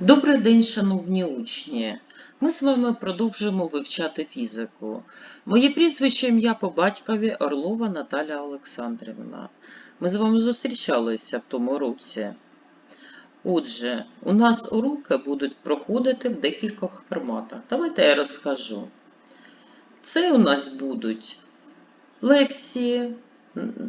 Добрий день, шановні учні! Ми з вами продовжуємо вивчати фізику. Моє прізвище ім'я по батькові Орлова Наталя Олександрівна. Ми з вами зустрічалися в тому році. Отже, у нас уроки будуть проходити в декількох форматах. Давайте я розкажу. Це у нас будуть лекції,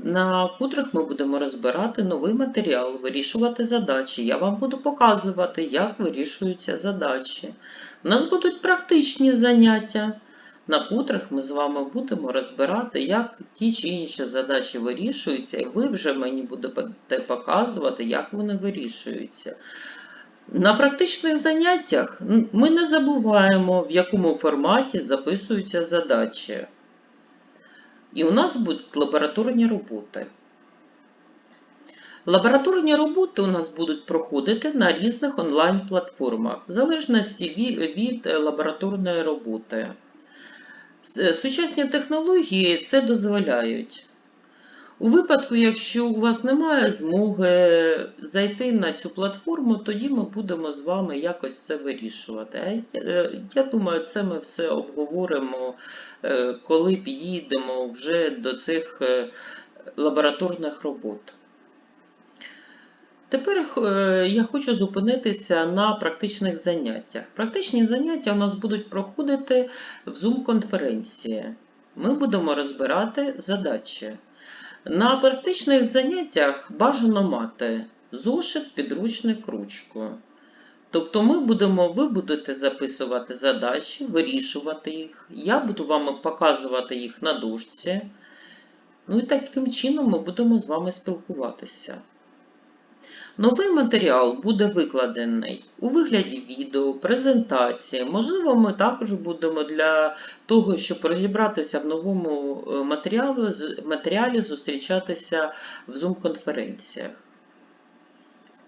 на котрих ми будемо розбирати новий матеріал, вирішувати задачі. Я вам буду показувати, як вирішуються задачі. У нас будуть практичні заняття, на котрих ми з вами будемо розбирати, як ті чи інші задачі вирішуються, і ви вже мені будете показувати, як вони вирішуються. На практичних заняттях ми не забуваємо, в якому форматі записуються задачі. І у нас будуть лабораторні роботи. Лабораторні роботи у нас будуть проходити на різних онлайн-платформах, в залежності від лабораторної роботи. Сучасні технології це дозволяють. У випадку, якщо у вас немає змоги зайти на цю платформу, тоді ми будемо з вами якось це вирішувати. Я думаю, це ми все обговоримо, е, коли підійдемо вже до цих е, лабораторних робот. Тепер е, я хочу зупинитися на практичних заняттях. Практичні заняття у нас будуть проходити в Zoom-конференції. Ми будемо розбирати задачі. На практичних заняттях бажано мати зошит, підручник, ручку. Тобто ми будемо, ви будете записувати задачі, вирішувати їх. Я буду вам показувати їх на дошці. Ну і таким чином ми будемо з вами спілкуватися. Новий матеріал буде викладений у вигляді відео, презентації. Можливо, ми також будемо для того, щоб розібратися в новому е, матеріалі, матеріалі зустрічатися в Zoom-конференціях.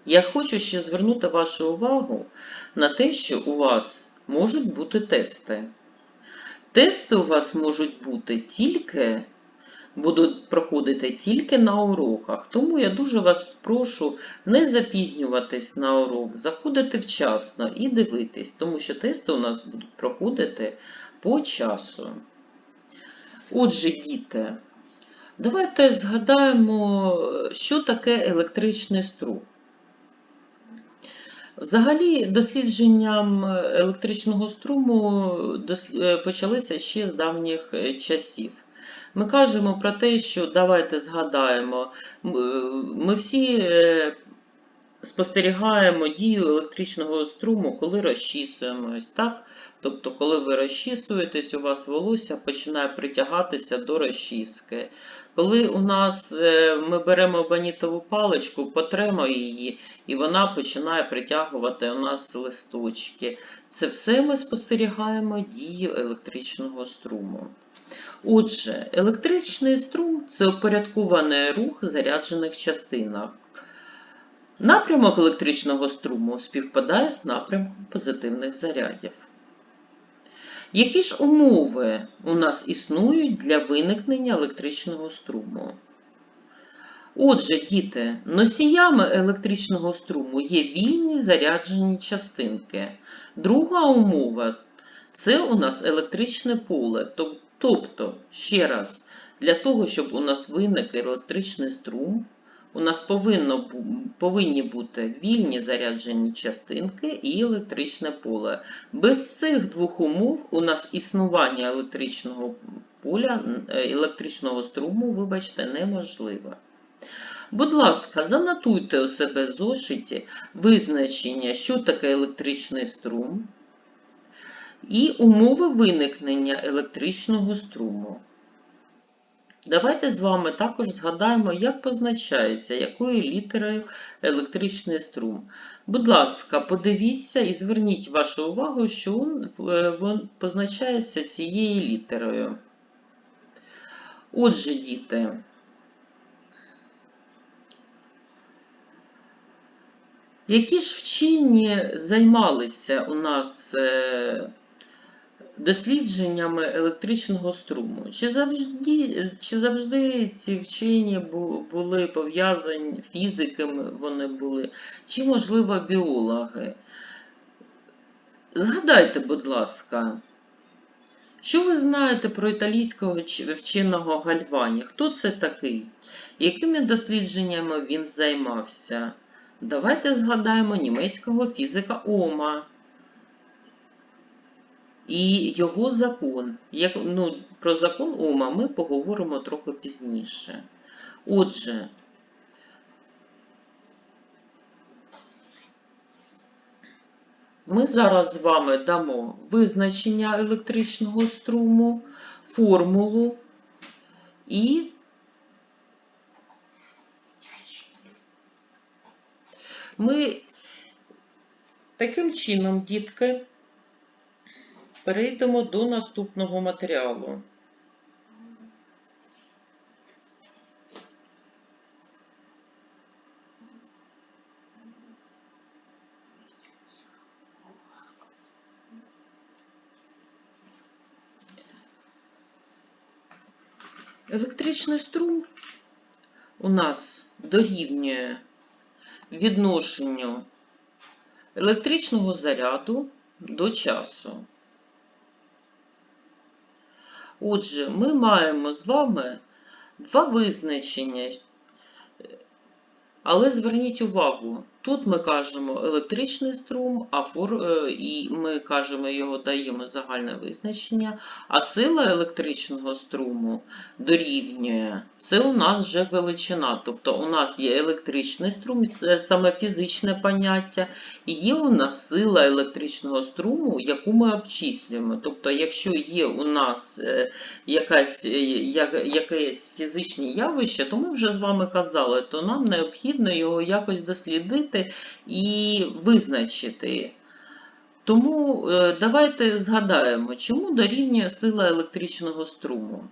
Я хочу ще звернути вашу увагу на те, що у вас можуть бути тести. Тести у вас можуть бути тільки будуть проходити тільки на уроках. Тому я дуже вас прошу не запізнюватись на урок, заходити вчасно і дивитись, тому що тести у нас будуть проходити по часу. Отже, діти, давайте згадаємо, що таке електричний струм. Взагалі, дослідженням електричного струму почалися ще з давніх часів. Ми кажемо про те, що давайте згадаємо, ми всі е, спостерігаємо дію електричного струму, коли розчісуємось. так? Тобто, коли ви розчісуєтесь, у вас волосся починає притягатися до розчіски. Коли у нас е, ми беремо банітову паличку, потремо її, і вона починає притягувати у нас листочки. Це все ми спостерігаємо дію електричного струму. Отже, електричний струм це упорядкований рух заряджених частинок. Напрямок електричного струму співпадає з напрямком позитивних зарядів. Які ж умови у нас існують для виникнення електричного струму? Отже, діти, носіями електричного струму є вільні заряджені частинки. Друга умова це у нас електричне поле. Тобто, ще раз, для того, щоб у нас виник електричний струм, у нас повинно, повинні бути вільні заряджені частинки і електричне поле. Без цих двох умов у нас існування електричного поля, е, електричного струму, вибачте, неможливе. Будь ласка, занотуйте у себе в зошиті визначення, що таке електричний струм і умови виникнення електричного струму. Давайте з вами також згадаємо, як позначається, якою літерою електричний струм. Будь ласка, подивіться і зверніть вашу увагу, що він позначається цією літерою. Отже, діти. Які ж вчені займалися у нас е, дослідженнями електричного струму. Чи завжди чи завжди ці вчені були пов'язані фізиками вони були, чи, можливо, біологи? Згадайте, будь ласка, що ви знаєте про італійського вченого Гальвані? Хто це такий? Якими дослідженнями він займався? Давайте згадаємо німецького фізика Ома і його закон. Як, ну, про закон Ома ми поговоримо трохи пізніше. Отже, ми зараз з вами дамо визначення електричного струму, формулу і ми таким чином, дітки, перейдемо до наступного матеріалу. Електричний струм у нас дорівнює відношенню електричного заряду до часу. Отже, ми маємо з вами два визначення. Але зверніть увагу, тут ми кажемо електричний струм, а фор... е, і ми кажемо його даємо загальне визначення, а сила електричного струму дорівнює. Це у нас вже величина. Тобто у нас є електричний струм, це саме фізичне поняття, і є у нас сила електричного струму, яку ми обчислюємо. Тобто, якщо є у нас е, якась, е, якесь фізичне явище, то ми вже з вами казали, то нам необхідно його якось дослідити і визначити. Тому е, давайте згадаємо, чому дорівнює сила електричного струму.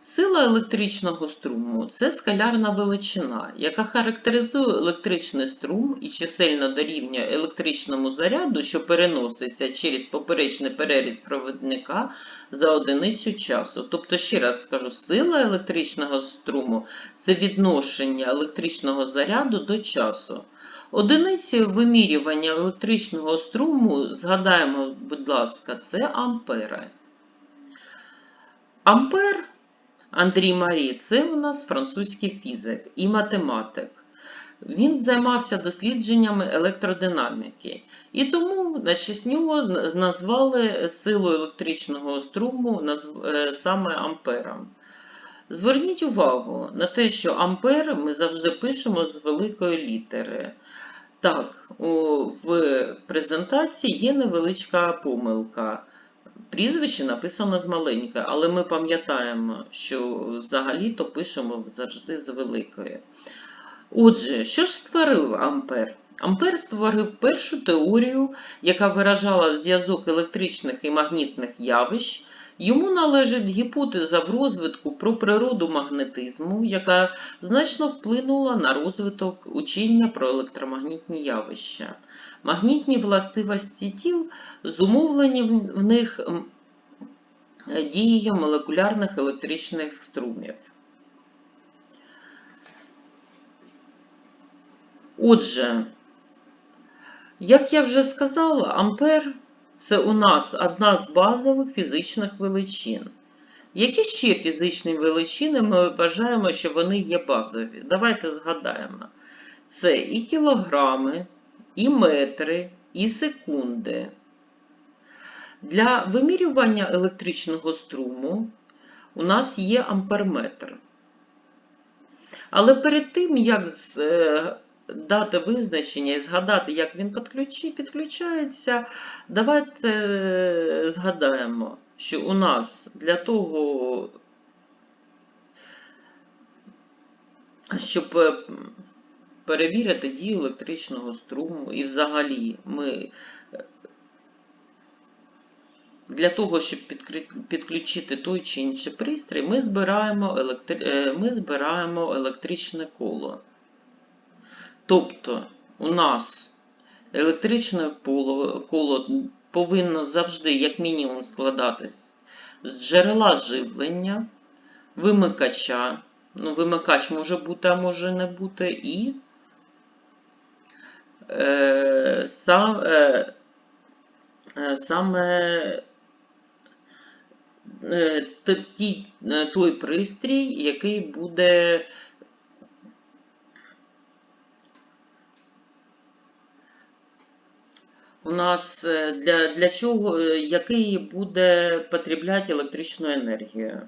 Сила електричного струму це скалярна величина, яка характеризує електричний струм і чисельно дорівнює електричному заряду, що переноситься через поперечний переріз провідника за одиницю часу. Тобто, ще раз скажу, сила електричного струму це відношення електричного заряду до часу. Одиницею вимірювання електричного струму, згадаємо, будь ласка, це ампери. Ампер Андрій Марі це у нас французький фізик і математик. Він займався дослідженнями електродинаміки. І тому на честь нього назвали силу електричного струму е, саме ампером. Зверніть увагу на те, що ампер ми завжди пишемо з великої літери. Так, в презентації є невеличка помилка. Прізвище написано з маленької, але ми пам'ятаємо, що взагалі-то пишемо завжди з великої. Отже, що ж створив Ампер? Ампер створив першу теорію, яка виражала зв'язок електричних і магнітних явищ. Йому належить гіпотеза в розвитку про природу магнетизму, яка значно вплинула на розвиток учення про електромагнітні явища. Магнітні властивості тіл зумовлені в них дією молекулярних електричних струмів. Отже, як я вже сказала, ампер це у нас одна з базових фізичних величин. Які ще фізичні величини ми вважаємо, що вони є базові? Давайте згадаємо. Це і кілограми, і метри, і секунди. Для вимірювання електричного струму у нас є амперметр. Але перед тим, як е, дати визначення і згадати, як він підключається, давайте е, згадаємо, що у нас для того, щоб е, перевірити дію електричного струму, і взагалі ми е, для того, щоб підключити той чи інший пристрій, ми збираємо, електри... ми збираємо електричне коло. Тобто у нас електричне коло, повинно завжди, як мінімум, складатись з джерела живлення, вимикача. Ну, вимикач може бути, а може не бути, і е, сам, е, е, саме е, е, той пристрій, який буде у нас е, для, для чого, е, який буде потрібляти електричну енергію.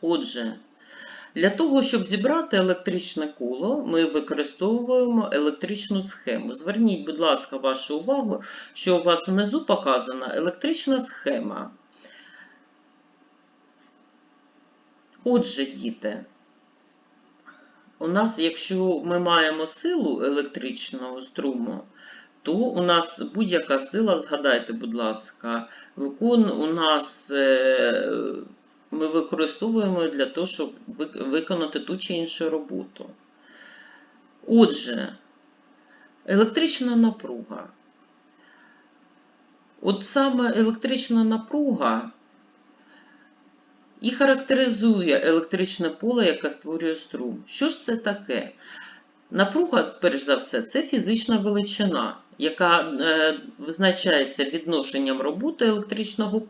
Отже, для того, щоб зібрати електричне коло, ми використовуємо електричну схему. Зверніть, будь ласка, вашу увагу, що у вас внизу показана електрична схема. Отже, діти, у нас, якщо ми маємо силу електричного струму, то у нас будь-яка сила, згадайте, будь ласка, викон у нас е, ми використовуємо для того, щоб виконати ту чи іншу роботу. Отже, електрична напруга. От саме електрична напруга і характеризує електричне поле, яке створює струм. Що ж це таке? Напруга, перш за все, це фізична величина, яка е, визначається відношенням роботи електричного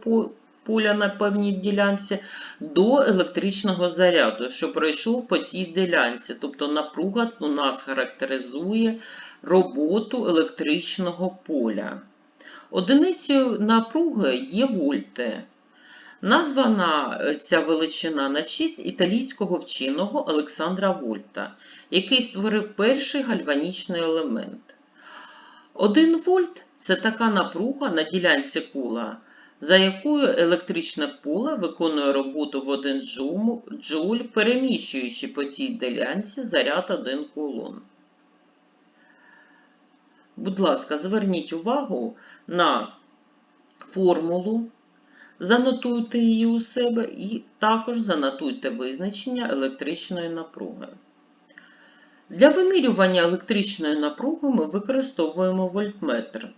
поля на певній ділянці до електричного заряду, що пройшов по цій ділянці. Тобто напруга у нас характеризує роботу електричного поля. Одиницею напруги є вольти. Названа е, ця величина на честь італійського вченого Олександра Вольта, який створив перший гальванічний елемент. Один вольт це така напруга на ділянці кола, за якою електричне поле виконує роботу в 1 джоуль, джоуль, переміщуючи по цій ділянці заряд 1 кулон. Будь ласка, зверніть увагу на формулу, занотуйте її у себе і також занотуйте визначення електричної напруги. Для вимірювання електричної напруги ми використовуємо вольтметр.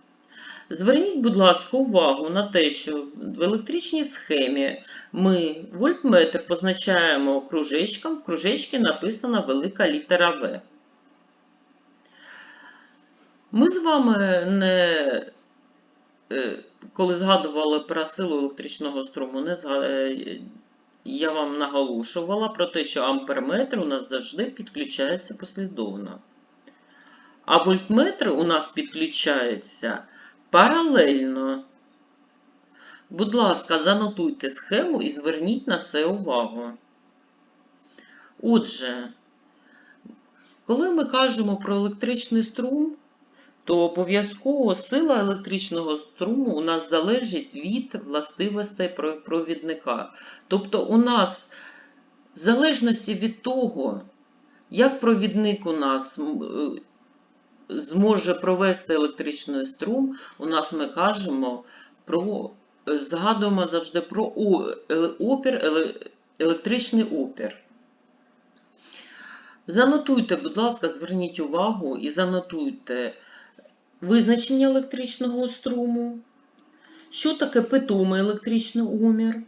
Зверніть, будь ласка, увагу на те, що в електричній схемі ми вольтметр позначаємо кружечком, в кружечці написана велика літера В. Ми з вами не, е, коли згадували про силу електричного струму, не я вам наголошувала про те, що амперметр у нас завжди підключається послідовно. А вольтметр у нас підключаються паралельно. Будь ласка, занотуйте схему і зверніть на це увагу. Отже, коли ми кажемо про електричний струм, то обов'язково сила електричного струму у нас залежить від властивостей провідника. Тобто у нас в залежності від того, як провідник у нас е, зможе провести електричний струм, у нас ми кажемо про, згадуємо завжди про опір, електричний опір. Занотуйте, будь ласка, зверніть увагу і занотуйте визначення електричного струму, що таке питомий електричний умір.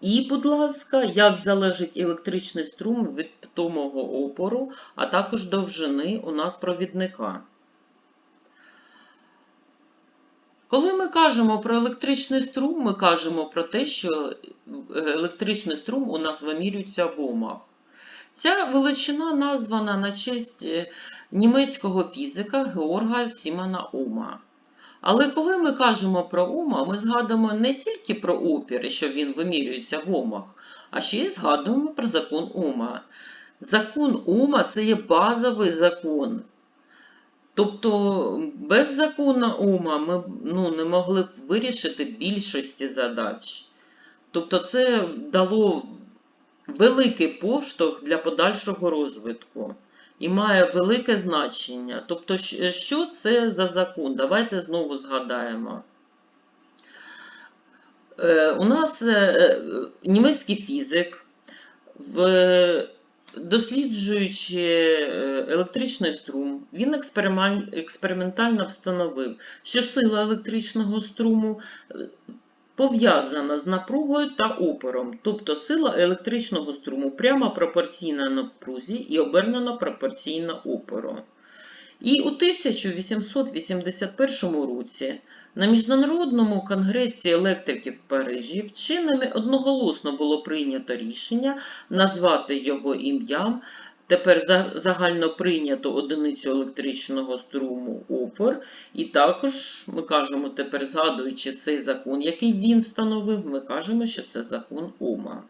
І, будь ласка, як залежить електричний струм від питомого опору, а також довжини у нас провідника. Коли ми кажемо про електричний струм, ми кажемо про те, що електричний струм у нас вимірюється в омах. Ця величина названа на честь е, німецького фізика Георга Сімона Ома. Але коли ми кажемо про Ома, ми згадуємо не тільки про опір, що він вимірюється в омах, а ще й згадуємо про закон Ома. Закон Ома це є базовий закон. Тобто без закону Ома ми ну, не могли б вирішити більшості задач. Тобто це дало великий поштовх для подальшого розвитку і має велике значення. Тобто, що це за закон? Давайте знову згадаємо. Е, У нас е, е, німецький фізик, досліджуючи е, електричний струм, він експеримент- експериментально встановив, що сила електричного струму е, пов'язана з напругою та опором, тобто сила електричного струму прямо пропорційна напрузі і обернено пропорційна опору. І у 1881 році на Міжнародному конгресі електриків в Парижі вченими одноголосно було прийнято рішення назвати його ім'ям тепер загально прийнято одиницю електричного струму опор. І також ми кажемо тепер, згадуючи цей закон, який він встановив, ми кажемо, що це закон Ома.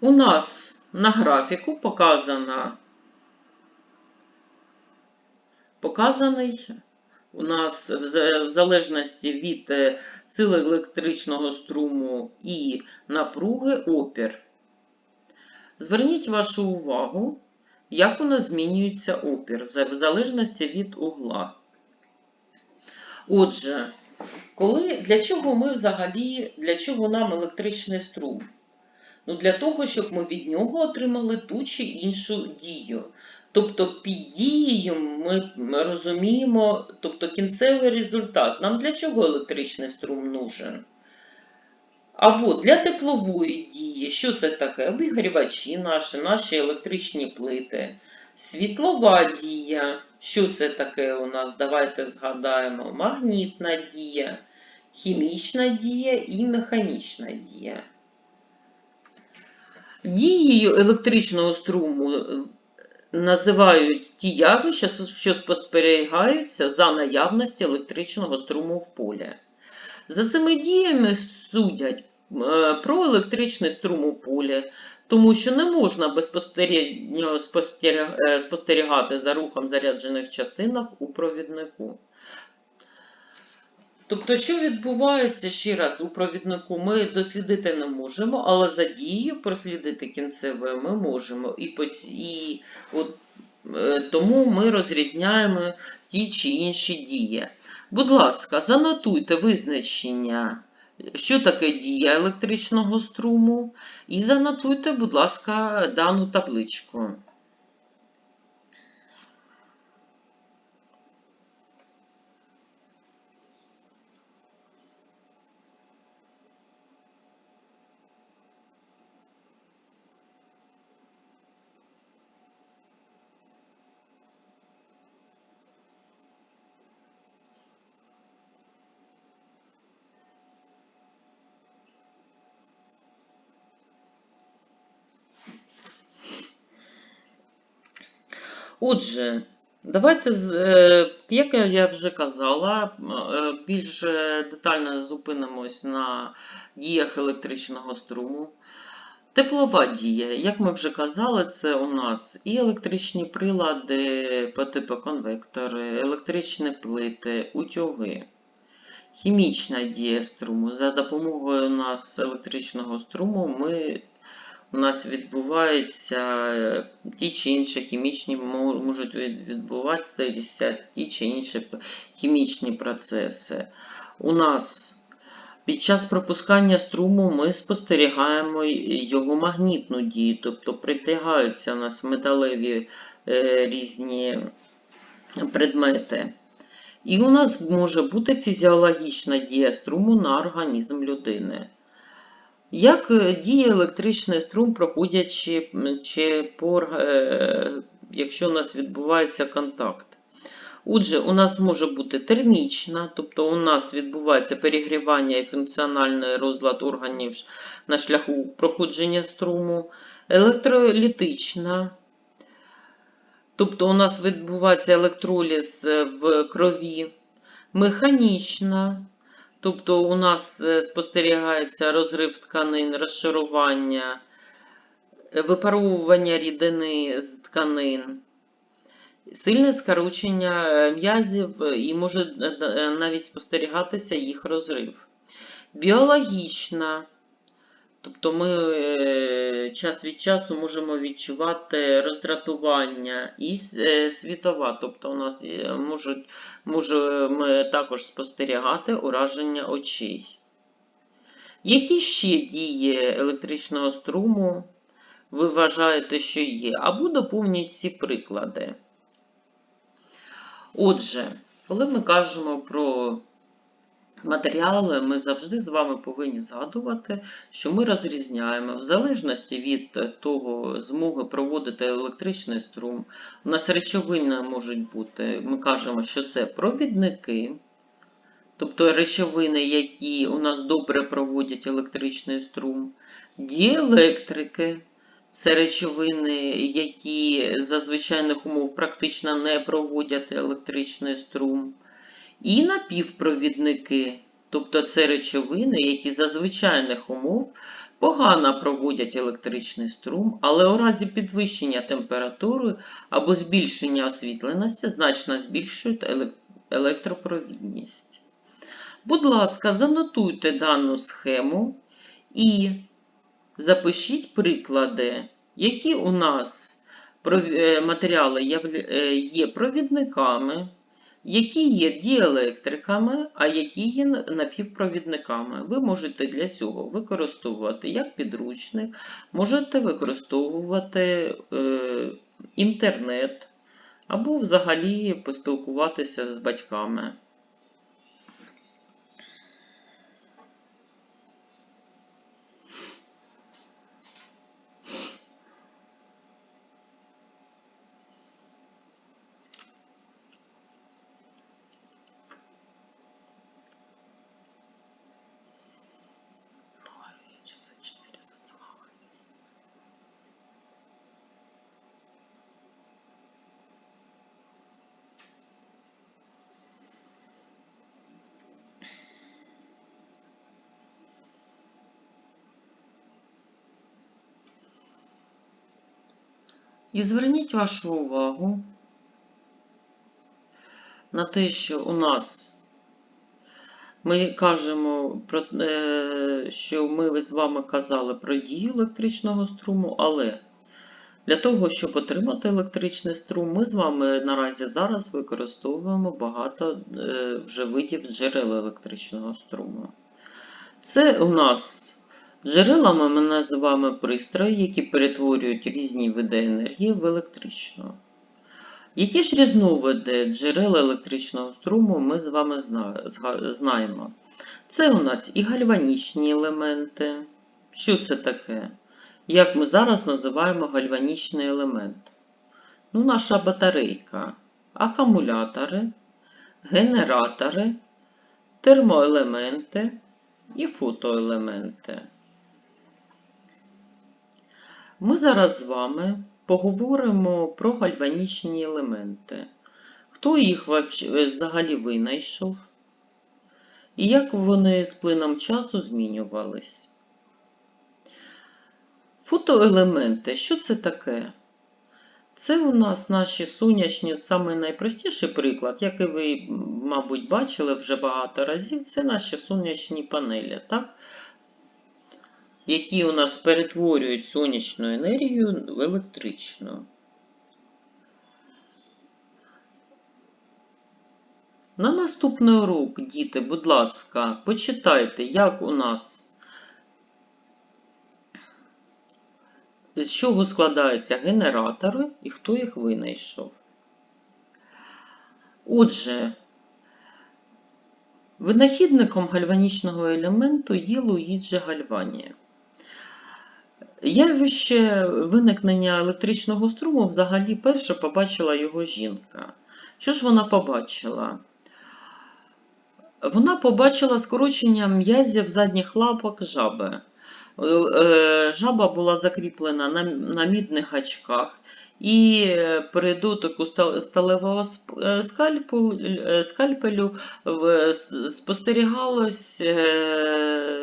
У нас на графіку показана, показаний у нас в залежності від е, сили електричного струму і напруги опір. Зверніть вашу увагу, як у нас змінюється опір в залежності від угла. Отже, коли, для чого ми взагалі, для чого нам електричний струм? Ну, для того, щоб ми від нього отримали ту чи іншу дію. Тобто під дією ми розуміємо, тобто кінцевий результат. Нам для чого електричний струм нужен? Або для теплової дії, що це таке? Обігрівачі наші, наші електричні плити. Світлова дія, що це таке у нас? Давайте згадаємо. Магнітна дія, хімічна дія і механічна дія. Дією електричного струму е, називають ті явища, що спостерігаються за наявності електричного струму в полі. За цими діями судять про електричний струм у полі, тому що не можна безпосередньо е, спостерігати за рухом заряджених частинок у провіднику. Тобто, що відбувається ще раз у провіднику, ми дослідити не можемо, але за дією прослідити кінцеве ми можемо. І, і от, е, тому ми розрізняємо ті чи інші дії. Будь ласка, занотуйте визначення, що таке дія електричного струму, і занотуйте, будь ласка, дану табличку. Отже, давайте, е, як я вже казала, е, більш е, детально зупинимось на діях електричного струму. Теплова дія, як ми вже казали, це у нас і електричні прилади по типу конвектори, електричні плити, утюги. Хімічна дія струму. За допомогою у нас електричного струму ми у нас відбуваються е, ті чи інші хімічні мо- можуть відбуватися ті чи інші хімічні процеси. У нас під час пропускання струму ми спостерігаємо його магнітну дію, тобто притягаються у нас металеві е, різні предмети. І у нас може бути фізіологічна дія струму на організм людини. Як е, діє електричний струм, проходячи чи по, е, якщо у нас відбувається контакт? Отже, у нас може бути термічна, тобто у нас відбувається перегрівання і функціональний розлад органів на шляху проходження струму, електролітична, тобто у нас відбувається електроліз е, в крові, механічна, Тобто у нас е, спостерігається розрив тканин, розшарування, е, випаровування рідини з тканин, сильне скорочення е, м'язів і може навіть спостерігатися їх розрив. Біологічна, тобто ми е, час від часу можемо відчувати роздратування і е, світова, тобто у нас можуть можемо також спостерігати ураження очей. Які ще дії електричного струму ви вважаєте, що є? Або доповніть ці приклади. Отже, коли ми кажемо про матеріали, ми завжди з вами повинні згадувати, що ми розрізняємо в залежності від того змоги проводити електричний струм. У нас речовини можуть бути, ми кажемо, що це провідники, тобто речовини, які у нас добре проводять електричний струм, діелектрики. Це речовини, які за звичайних умов практично не проводять електричний струм. І напівпровідники, тобто це речовини, які за звичайних умов погано проводять електричний струм, але у разі підвищення температури або збільшення освітленості значно збільшують електропровідність. Будь ласка, занотуйте дану схему і запишіть приклади, які у нас е, матеріали е, є провідниками, які є діелектриками, а які є напівпровідниками. Ви можете для цього використовувати як підручник, можете використовувати е, інтернет або взагалі поспілкуватися з батьками. І зверніть вашу увагу на те, що у нас ми кажемо е, що ми з вами казали про дію електричного струму, але для того, щоб отримати електричний струм, ми з вами наразі зараз використовуємо багато е, вже видів джерел електричного струму. Це у нас джерелами ми називаємо пристрої, які перетворюють різні види енергії в електричну. Які ж різновиди джерел електричного струму ми з вами знаємо? Це у нас і гальванічні елементи. Що це таке? Як ми зараз називаємо гальванічний елемент? Ну, наша батарейка, акумулятори, генератори, термоелементи і фотоелементи. Ми зараз з вами поговоримо про гальванічні елементи. Хто їх взагалі винайшов? І як вони з плином часу змінювались? Фотоелементи, що це таке? Це у нас наші сонячні, саме найпростіший приклад, який ви, мабуть, бачили вже багато разів, це наші сонячні панелі, так? Які у нас перетворюють сонячну енергію в електричну. На наступний урок, діти, будь ласка, почитайте, як у нас, з чого складаються генератори і хто їх винайшов. Отже, винахідником гальванічного елементу є Луїджі Гальвані. Явище виникнення електричного струму взагалі перше побачила його жінка. Що ж вона побачила? Вона побачила скорочення м'язів задніх лапок жаби. Е, е, Жаба була закріплена на, мідних гачках, і е, при дотику сталевого скальпелю спостерігалось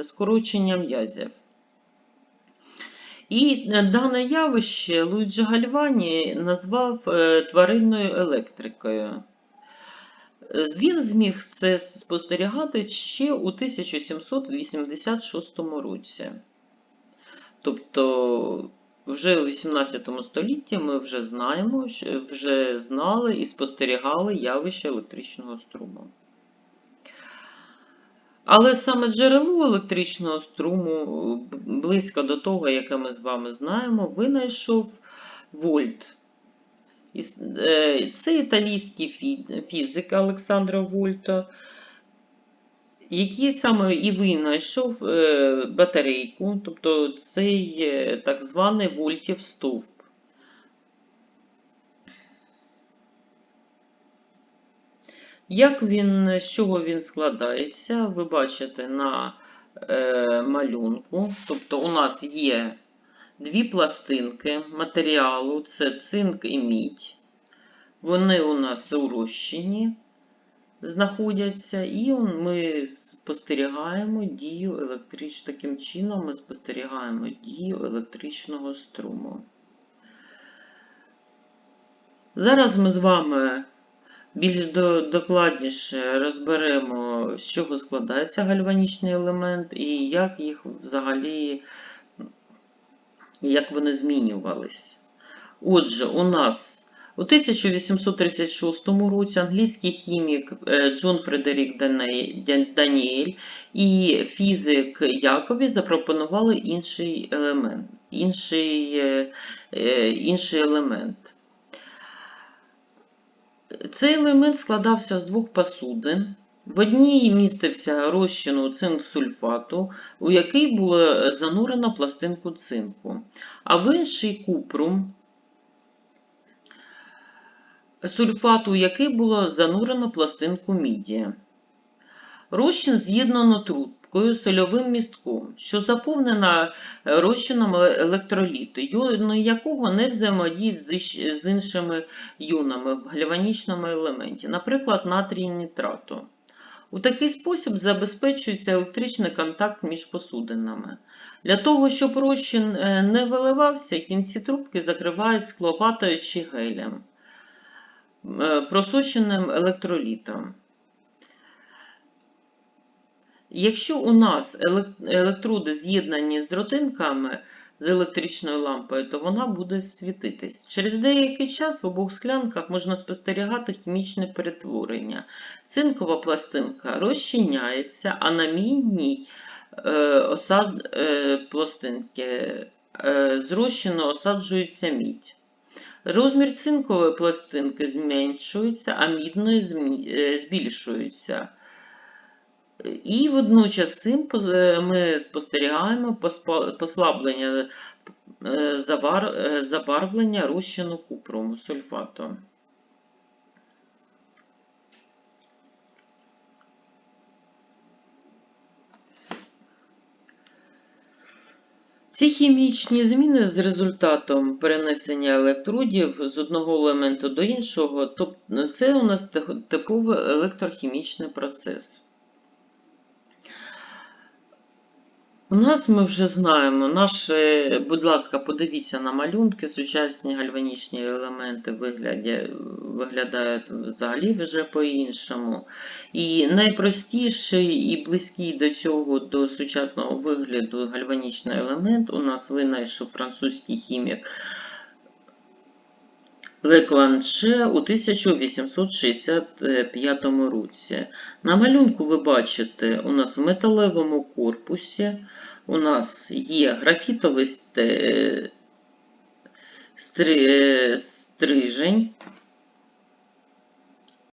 скорочення м'язів. І дане явище Луїджі Гальвані назвав е, тваринною електрикою. Він зміг це спостерігати ще у 1786 році. Тобто, вже у 18 столітті ми вже знаємо, вже знали і спостерігали явище електричного струму. Але саме джерело електричного струму, близько до того, яке ми з вами знаємо, винайшов Вольт. Е, Це італійський фізик Олександро Вольто. який саме і винайшов е, батарейку, тобто цей е, так званий вольтів стовп. Як він, з чого він складається, ви бачите на е, малюнку. Тобто у нас є дві пластинки матеріалу, це цинк і мідь. Вони у нас урощені знаходяться, і ми спостерігаємо дію електричного. Таким чином ми спостерігаємо дію електричного струму. Зараз ми з вами більш докладніше розберемо, з чого складається гальванічний елемент і як їх взагалі, як вони змінювались. Отже, у нас у 1836 році англійський хімік е, Джон Фредерік Даніель і фізик Якові запропонували інший елемент. Інший, е, е, інший елемент. Цей елемент складався з двох посудин. В одній містився розчину цинк-сульфату, у який було занурено пластинку цинку, а в інший купру, сульфату, у який було занурено пластинку міді. Розчин з'єднано трубкою сольовим містком, що заповнена е, розчином еле- електроліту, якого не взаємодіють з іншими йонами в гальванічному елементі, наприклад, натрій нітрату. У такий спосіб забезпечується електричний контакт між посудинами. Для того, щоб розчин е, не виливався, кінці трубки закривають скловатою чи гелем, е, просоченим електролітом. Якщо у нас електроди з'єднані з дротинками з електричною лампою, то вона буде світитись. Через деякий час в обох склянках можна спостерігати хімічне перетворення. Цинкова пластинка розчиняється, а на мідній е, осад, е, пластинки е, з осаджується мідь. Розмір цинкової пластинки зменшується, а мідної збільшується. І водночас цим е, ми спостерігаємо послаблення е, е, забарвлення розчину купруму сульфату. Ці хімічні зміни з результатом перенесення електродів з одного елементу до іншого, тобто це у нас типовий електрохімічний процес. У нас ми вже знаємо, наші, будь ласка, подивіться на малюнки, сучасні гальванічні елементи вигляді, виглядають взагалі вже по-іншому. І найпростіший і близький до цього, до сучасного вигляду гальванічний елемент у нас винайшов французький хімік Лекланше у 1865 році. На малюнку ви бачите, у нас в металевому корпусі у нас є графітовий стрижень,